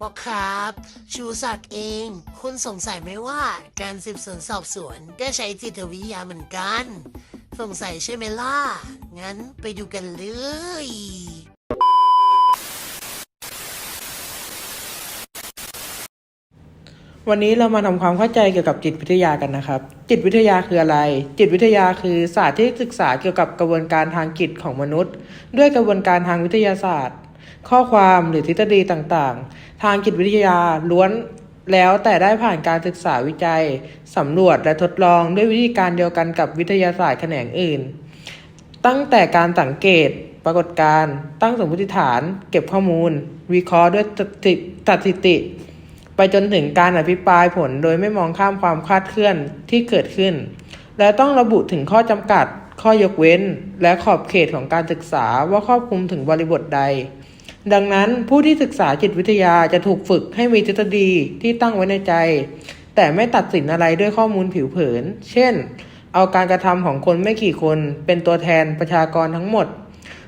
บอกครับ ชูศักดิ์เอง คุณสงสัยไหมว่าการสืบสวนสอบสวนก็ใช้จิตวิทยาเหมือนกัน สงสัยใช่ไหมล่ะ งั้นไปดูกันเลย วันนี้เรามาทำความเข้าใจเกี่ยวกับจิตวิทยากันนะครับ จิตวิทยาคืออะไร จิตวิทยาคือศาสตร์ที่ศึกษาเกี่ยวกับกระบวนการทางจิตของมนุษย์ ด้วยกระบวนการทางวิทยาศาสตร์ ข้อความหรือทฤษฎีต่างๆ ทางจิตวิทยาล้วนแล้วแต่ได้ผ่านการศึกษาวิจัย สำรวจและทดลองด้วยวิธีการเดียวกันกับวิทยาศาสตร์แขนงอื่น ตั้งแต่การสังเกต ปรากฏการณ์ตั้งสมมติฐาน เก็บข้อมูล วิเคราะห์ด้วยสถิสถิติ ไปจนถึงการอภิปรายผลโดยไม่มองข้ามความคลาดเคลื่อนที่เกิดขึ้น และต้องระบุถึงข้อจำกัด ข้อยกเว้น และขอบเขตของการศึกษาว่าครอบคลุมถึงบริบทใด ดังนั้นผู้ที่ศึกษาจิตวิทยาจะถูกฝึกให้มีทฤษฎีที่ตั้งไว้ในใจ แต่ไม่ตัดสินอะไรด้วยข้อมูลผิวเผิน เช่น เอาการกระทำของคนไม่กี่คน เป็นตัวแทนประชากรทั้งหมด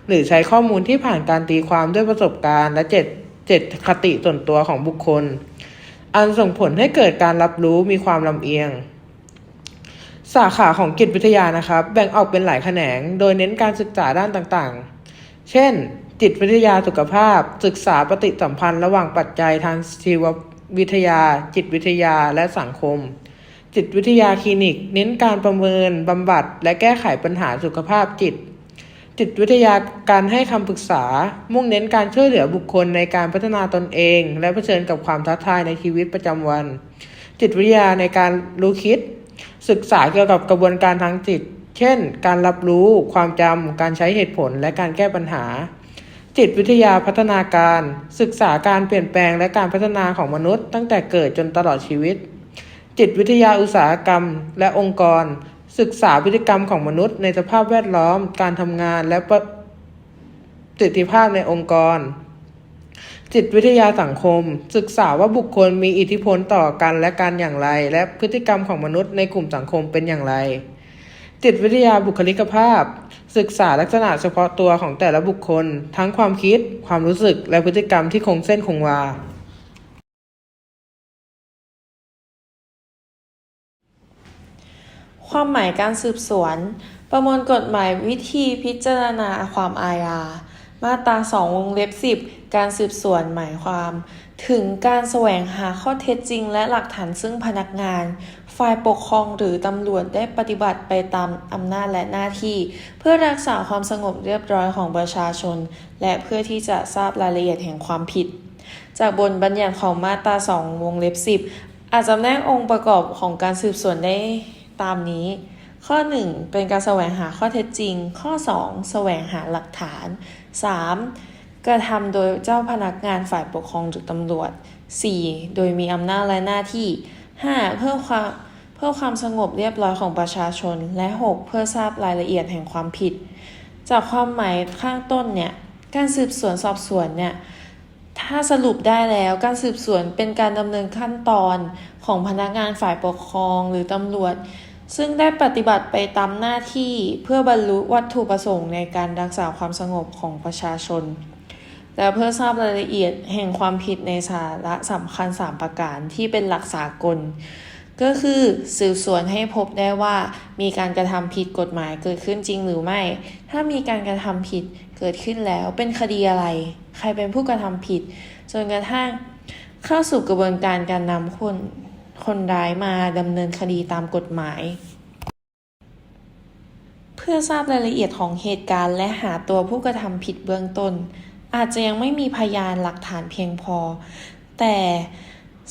หรือใช้ข้อมูลที่ผ่านการตีความด้วยประสบการณ์ และเจตเจตคติส่วนตัวของบุคคล อันส่งผลให้เกิดการรับรู้มีความลำเอียงสาขาของจิตวิทยานะครับ แบ่งออกเป็นหลายแขนง โดยเน้นการศึกษาด้านต่างๆ เช่น จิตวิทยาสุขภาพ ศึกษาปฏิสัมพันธ์ระหว่างปัจจัยทางชีววิทยา จิตวิทยาและสังคม จิตวิทยาคลินิก เน้นการประเมินบำบัด และแก้ไขปัญหาสุขภาพจิต จิตวิทยาการให้คำปรึกษา มุ่งเน้นการช่วยเหลือบุคคลในการพัฒนาตนเอง และเผชิญกับความท้าทายในชีวิตประจำวัน จิตวิทยาในการรู้คิด ศึกษาเกี่ยวกับกระบวนการทางจิต เช่น การรับรู้ ความจำการใช้เหตุผล และการแก้ปัญหา จิตวิทยาพัฒนาการ ศึกษาการเปลี่ยนแปลงและการพัฒนาของมนุษย์ ตั้งแต่เกิดจนตลอดชีวิต จิตวิทยาอุตสาหกรรม และองค์กร ศึกษาพฤติกรรมของมนุษย์ ในสภาพแวดล้อม การทำงานและประสิทธิภาพในองค์กร จิตวิทยาสังคม ศึกษาว่าบุคคลมีอิทธิพลต่อกันและกันอย่างไร และพฤติกรรมของมนุษย์ในกลุ่มสังคมเป็นอย่างไร จิตวิทยาบุคลิกภาพ ศึกษาลักษณะเฉพาะตัวของแต่ละบุคคล ทั้งความคิด ความรู้สึกและพฤติกรรมที่คงเส้นคงวา ความหมายการสืบสวน ประมวลกฎหมายวิธีพิจารณาความอาญามาตรา2วงเล็บ10 การสืบสวนหมายความ ถึงการแสวงหาข้อเท็จจริงและหลักฐานซึ่งพนักงาน ฝ่ายปกครองหรือตำรวจได้ปฏิบัติไปตามอำนาจและหน้าที่ เพื่อรักษาความสงบเรียบร้อยของประชาชน และเพื่อที่จะทราบรายละเอียดแห่งความผิด จากบทบัญญัติของมาตรา 2 วงเล็บ 10 อาจจำแนกองค์ประกอบของการสืบสวนได้ตามนี้ ข้อ 1 เป็นการแสวงหาข้อเท็จจริง ข้อ 2 แสวงหาหลักฐาน 3. กระทำโดยเจ้าพนักงานฝ่ายปกครองหรือตำรวจ 4. โดยมีอำนาจและหน้าที่ 5. เพื่อความเพื่อความสงบเรียบร้อยของประชาชน และ 6. เพื่อทราบรายละเอียดแห่งความผิด จากความหมายข้างต้นเนี่ย การสืบสวนสอบสวนเนี่ย ถ้าสรุปได้แล้วการสืบสวนเป็นการดำเนินขั้นตอนของพนักงานฝ่ายปกครองหรือตำรวจ ซึ่งได้ปฏิบัติไปตามหน้าที่เพื่อบรรลุวัตถุประสงค์ในการรักษาความสงบของประชาชน และเพื่อทราบรายละเอียดแห่งความผิดในสาระสำคัญ 3 ประการที่เป็นหลักสากล ก็คือสืบสวนให้พบได้ว่ามีการกระทำผิดกฎหมายเกิดขึ้นจริงหรือไม่ ถ้ามีการกระทำผิดเกิดขึ้นแล้วเป็นคดีอะไร ใครเป็นผู้กระทำผิด จนกระทั่งเข้าสู่กระบวนการการนำคนคนร้ายมาดำเนินคดีตามกฎหมาย เพื่อทราบรายละเอียดของเหตุการณ์และหาตัวผู้กระทำผิดเบื้องต้น อาจจะยังไม่มีพยานหลักฐานเพียงพอ แต่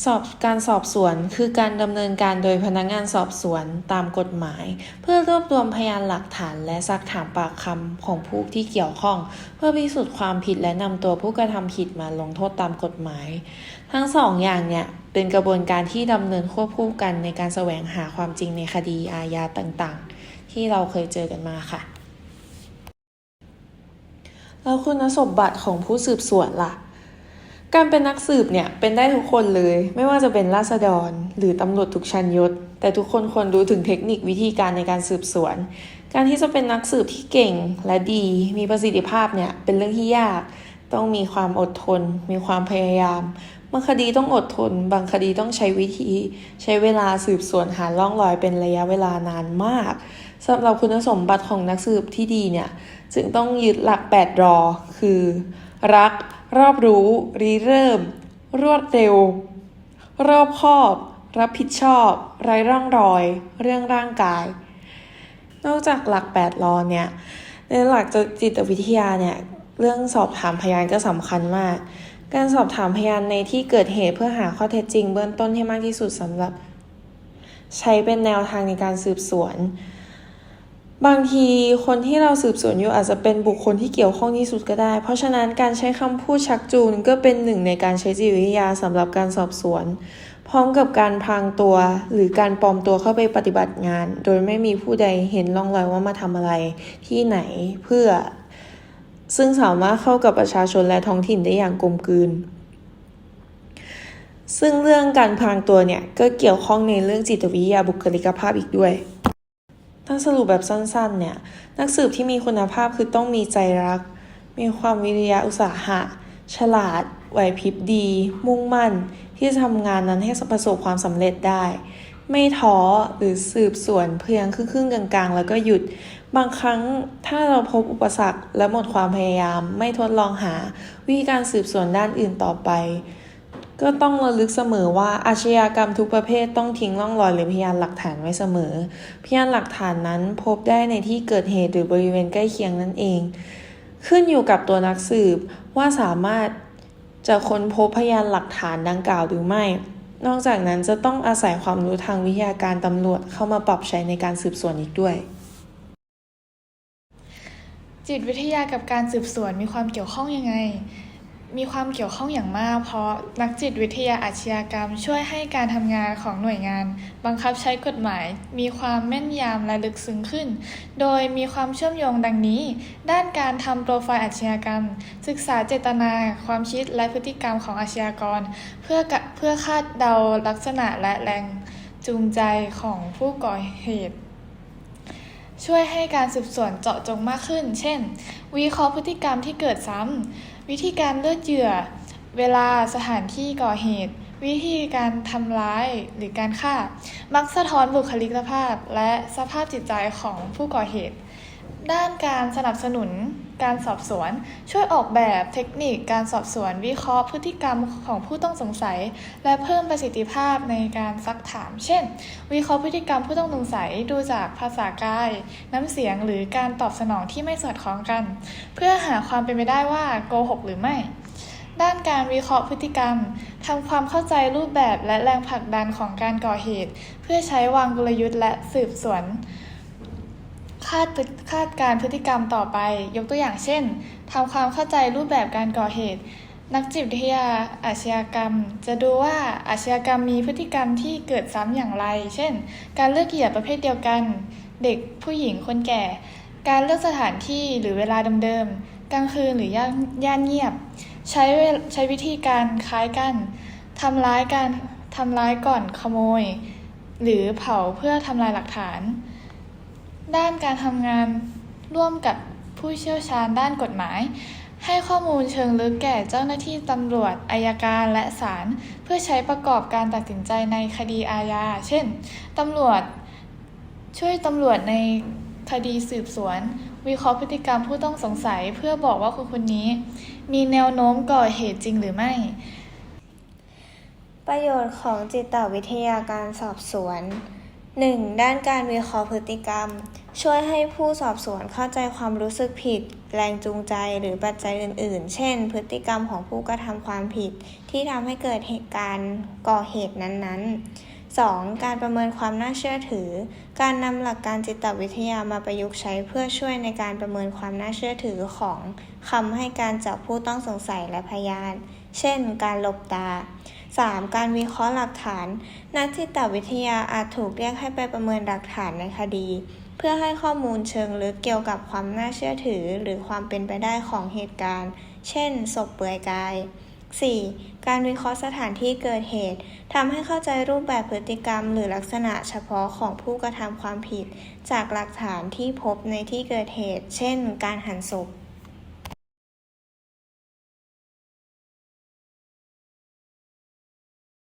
สอบการสอบสวนคือการดำเนินการโดยพนักงานสอบสวนตามกฎหมาย เพื่อรวบรวมพยานหลักฐานและซักถามปากคำของผู้ที่เกี่ยวข้อง เพื่อพิสูจน์ความผิดและนำตัวผู้กระทำผิดมาลงโทษตามกฎหมาย ทั้งสองอย่างเนี่ยเป็นกระบวนการที่ดำเนินควบคู่กันในการแสวงหาความจริงในคดีอาญาต่างๆ ที่เราเคยเจอกันมาค่ะ แล้วคุณสมบัติของผู้สืบสวนล่ะ การเป็นนักสืบเนี่ยเป็นได้ทุกคนเลย ไม่ว่าจะเป็นราษฎร หรือตำรวจทุกชั้นยศ แต่ทุกคนควรรู้ถึงเทคนิควิธีการในการสืบสวน การที่จะเป็นนักสืบที่เก่งและดี มีประสิทธิภาพเนี่ยเป็นเรื่องที่ยาก ต้องมีความอดทน มีความพยายามบางคดีต้องอดทน บางคดีต้องใช้วิธี ใช้เวลาสืบสวนหาร่องรอยเป็นระยะเวลานานมากสำหรับคุณสมบัติของนักสืบที่ดีเนี่ย จึงต้องยึดหลัก 8 รอ คือ รัก รอบรู้รีเริ่ม รวดเร็ว รอบคอบ รับผิดชอบ ไร้ร่องรอย เรื่องร่างกาย นอกจากหลัก 8 รอเนี่ยในหลักจิตวิทยาเนี่ยเรื่องสอบถามพยานก็สำคัญมาก การสอบถามพยานในที่เกิดเหตุเพื่อหาข้อเท็จจริง เบื้องต้นให้มากที่สุดสำหรับ ใช้เป็นแนวทางในการสืบสวน บางทีคนที่เราสืบสวนอยู่อาจจะเป็นบุคคลที่เกี่ยวข้องที่สุดก็ได้ เพราะฉะนั้นการใช้คำพูดชักจูงก็เป็นหนึ่งในการใช้จิตวิทยาสำหรับการสอบสวน พร้อมกับการพรางตัว หรือการปลอมตัวเข้าไปปฏิบัติงาน โดยไม่มีผู้ใดเห็นร่องรอยว่ามาทำอะไร ที่ไหนเพื่อ ซึ่งสามารถเข้ากับประชาชนและท้องถิ่นได้อย่างกลมกลืนซึ่งเรื่องการพรางตัวเนี่ยก็เกี่ยวข้องในเรื่องจิตวิทยาบุคลิกภาพอีกด้วย ถ้าสรุปแบบสั้นๆ เนี่ย นักสืบที่มีคุณภาพคือต้องมีใจรัก มีความวิริยะอุตสาหะ ฉลาด ไหวพริบดี มุ่งมั่น ที่จะทำงานนั้นให้ประสบความสำเร็จได้ ไม่ท้อหรือสืบสวนเพียงครึ่งๆ กลางๆ แล้วก็หยุด บางครั้งถ้าเราพบอุปสรรคและหมดความพยายาม ไม่ทดลองหาวิธีการสืบสวนด้านอื่นต่อไป ก็ต้องระลึกเสมอว่าอาชญากรรมทุกประเภทต้องทิ้งร่องรอยหรือพยานหลักฐานไว้เสมอ พยานหลักฐานนั้นพบได้ในที่เกิดเหตุหรือบริเวณใกล้เคียงนั่นเอง ขึ้นอยู่กับตัวนักสืบว่าสามารถจะค้นพบพยานหลักฐานดังกล่าวหรือไม่ นอกจากนั้นจะต้องอาศัยความรู้ทางวิทยาการตำรวจเข้ามาปรับใช้ในการสืบสวนอีกด้วย จิตวิทยากับการสืบสวนมีความเกี่ยวข้องยังไง มีความเกี่ยวข้องอย่างมาก เพราะนักจิตวิทยาอาชญากรรม ช่วยให้การทำงานของหน่วยงาน บังคับใช้กฎหมาย มีความแม่นยำและลึกซึ้งขึ้น โดยมีความเชื่อมโยงดังนี้ ด้านการทำโปรไฟล์อาชญากรรม ศึกษาเจตนา ความคิดและพฤติกรรมของอาชญากร เพื่อเพื่อคาดเดาลักษณะและแรงจูงใจของผู้ก่อเหตุช่วยให้การสืบสวนเจาะจงมากขึ้น เช่น วิเคราะห์พฤติกรรมที่เกิดซ้ำ วิธีการเลือกเหยื่อ เวลาสถานที่ก่อเหตุ วิธีการทำร้ายหรือการฆ่า มักสะท้อนบุคลิกภาพ และสภาพจิตใจของผู้ก่อเหตุ ด้านการสนับสนุน การสอบสวน ช่วยออกแบบเทคนิคการสอบสวน วิเคราะห์พฤติกรรมของผู้ต้องสงสัย และเพิ่มประสิทธิภาพในการซักถาม เช่น วิเคราะห์พฤติกรรมผู้ต้องสงสัยดูจากภาษากาย น้ำเสียงหรือการตอบสนองที่ไม่สอดคล้องกัน เพื่อหาความเป็นไปได้ว่าโกหกหรือไม่ด้านการวิเคราะห์พฤติกรรม ทำความเข้าใจรูปแบบและแรงผลักดันของการก่อเหตุ เพื่อใช้วางกลยุทธ์และสืบสวน คาดคาดการพฤติกรรมต่อไป ยกตัวอย่างเช่นทำความเข้าใจรูปแบบการก่อเหตุ นักจิตวิทยาอาชญากรรม จะดูว่าอาชญากรรมมีพฤติกรรมที่เกิดซ้ำอย่างไร เช่น การเลือกเหยื่อประเภทเดียวกัน เด็กผู้หญิงคนแก่ การเลือกสถานที่หรือเวลาเดิมๆกลางคืนหรือย่านย่านเงียบ ใช้ใช้วิธีการคล้ายกันทำร้ายการทำร้ายก่อนขโมย หรือเผาเพื่อทำลายหลักฐาน ด้านการทำงานร่วมกับผู้เชี่ยวชาญด้านกฎหมาย ให้ข้อมูลเชิงลึกแก่เจ้าหน้าที่ตำรวจอายการและศาลเพื่อใช้ประกอบการตัดสินใจในคดีอาญา เช่นตำรวจช่วยตำรวจในคดีสืบสวน วิเคราะห์พฤติกรรมผู้ต้องสงสัยเพื่อบอกว่าคนคนนี้ มีแนวโน้มก่อเหตุจริงหรือไม่ ประโยชน์ของจิตวิทยาการสอบสวน 1. ด้านการวิเคราะห์พฤติกรรม ช่วยให้ผู้สอบสวนเข้าใจความรู้สึกผิด แรงจูงใจหรือปัจจัยอื่น ๆ เช่น พฤติกรรมของผู้กระทำความผิด ที่ทำให้เกิดเหตุการณ์ก่อเหตุนั้น ๆ 2. การประเมินความน่าเชื่อถือ การนำหลักการจิตวิทยามาประยุกต์ใช้เพื่อช่วยในการประเมินความน่าเชื่อถือของคำให้การจากผู้ต้องสงสัยและพยาน เช่น การหลบตา 3. การวิเคราะห์หลักฐาน นักจิตวิทยาอาจถูกเรียกให้ไปประเมินหลักฐานในคดี เพื่อให้ข้อมูลเชิงลึกเกี่ยวกับความน่าเชื่อถือ หรือความเป็นไปได้ของเหตุการณ์ เช่น ศพเปลือยกาย 4. การวิเคราะห์สถานที่เกิดเหตุทำให้เข้าใจรูปแบบพฤติกรรม หรือลักษณะเฉพาะของผู้กระทำความผิด จากหลักฐานที่พบในที่เกิดเหตุ เช่น การหั่นศพ